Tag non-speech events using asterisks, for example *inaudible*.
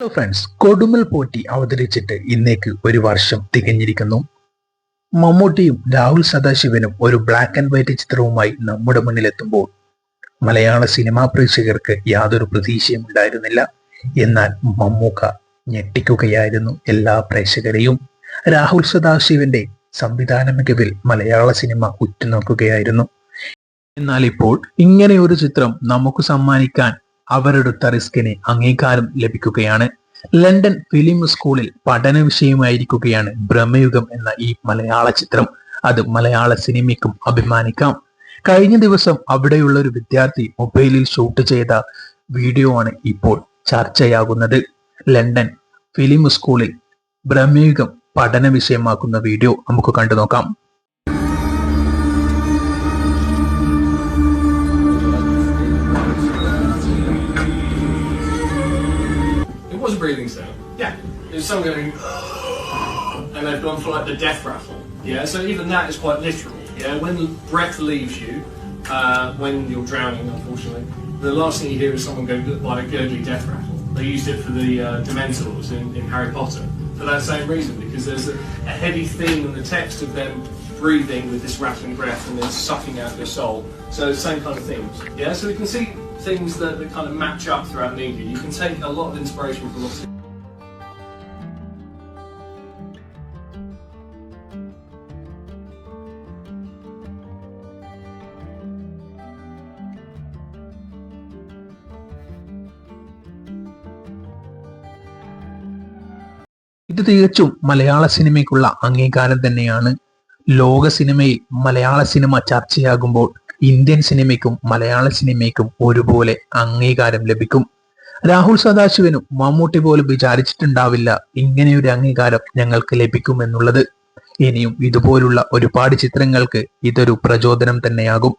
Hello friends കൊടുമൽ Potti അവതരിച്ചിട്ട് ഇന്നേക്ക് ഒരു വർഷം തികഞ്ഞിരിക്കുന്നു. മമ്മൂട്ടിയും രാഹുൽ സദാശിവനും ഒരു ബ്ലാക്ക് ആൻഡ് വൈറ്റ് ചിത്രവുമായി നമ്മുടെ മുന്നിലെത്തുമ്പോൾ മലയാള സിനിമാ പ്രേക്ഷകർക്ക് യാതൊരു പ്രതീക്ഷയും ഉണ്ടായിരുന്നില്ല. എന്നാൽ മമ്മൂക്ക ഞെട്ടിക്കുകയായിരുന്നു എല്ലാ പ്രേക്ഷകരെയും. രാഹുൽ സദാശിവന്റെ സംവിധാന മികവിൽ മലയാള സിനിമ ഉറ്റുനോക്കുകയായിരുന്നു. എന്നാൽ ഇപ്പോൾ ഇങ്ങനെ ഒരു ചിത്രം നമുക്ക് സമ്മാനിക്കാൻ അവരെടുത്ത റിസ്കിന് അംഗീകാരം ലഭിക്കുകയാണ്. ലണ്ടൻ ഫിലിം സ്കൂളിൽ പഠന വിഷയമായിരിക്കുകയാണ് ബ്രഹ്മയുഗം എന്ന ഈ മലയാള ചിത്രം. അത് മലയാള സിനിമയ്ക്കും അഭിമാനിക്കാം. കഴിഞ്ഞ ദിവസം അവിടെയുള്ള ഒരു വിദ്യാർത്ഥി മൊബൈലിൽ ഷൂട്ട് ചെയ്ത വീഡിയോ ആണ് ഇപ്പോൾ ചർച്ചയാകുന്നത്. ലണ്ടൻ ഫിലിം സ്കൂളിൽ ബ്രഹ്മയുഗം പഠന വിഷയമാക്കുന്ന വീഡിയോ നമുക്ക് കണ്ടു നോക്കാം a breathing sound. Yeah. There's someone going, *gasps* and they've gone for like the death rattle. Yeah. So even that is quite literal. Yeah. When the breath leaves you, uh, when you're drowning, unfortunately, the last thing you hear is someone go like a gurgly death rattle. They used it for the uh, Dementors in, in Harry Potter for that same reason because there's a, a heavy theme in the text of them breathing with this rattling breath and then sucking out your soul. So the same kind of themes. Yeah. So we can see things that, that kind of match up throughout media. You can take a lot of inspiration from lots of ഇത് തികച്ചും മലയാള സിനിമയ്ക്കുള്ള അംഗീകാരം തന്നെയാണ് ലോക സിനിമയിൽ മലയാള cinema ചർച്ചയാകുമ്പോൾ Indian സിനിമയ്ക്കും മലയാള സിനിമയ്ക്കും ഒരുപോലെ അംഗീകാരം ലഭിക്കും. രാഹുൽ സദാശിവനും മമ്മൂട്ടി പോലും വിചാരിച്ചിട്ടുണ്ടാവില്ല ഇങ്ങനെയൊരു അംഗീകാരം ഞങ്ങൾക്ക് ലഭിക്കുമെന്നുള്ളത്. ഇനിയും ഇതുപോലുള്ള ഒരുപാട് ചിത്രങ്ങൾക്ക് ഇതൊരു പ്രചോദനം തന്നെയാകും.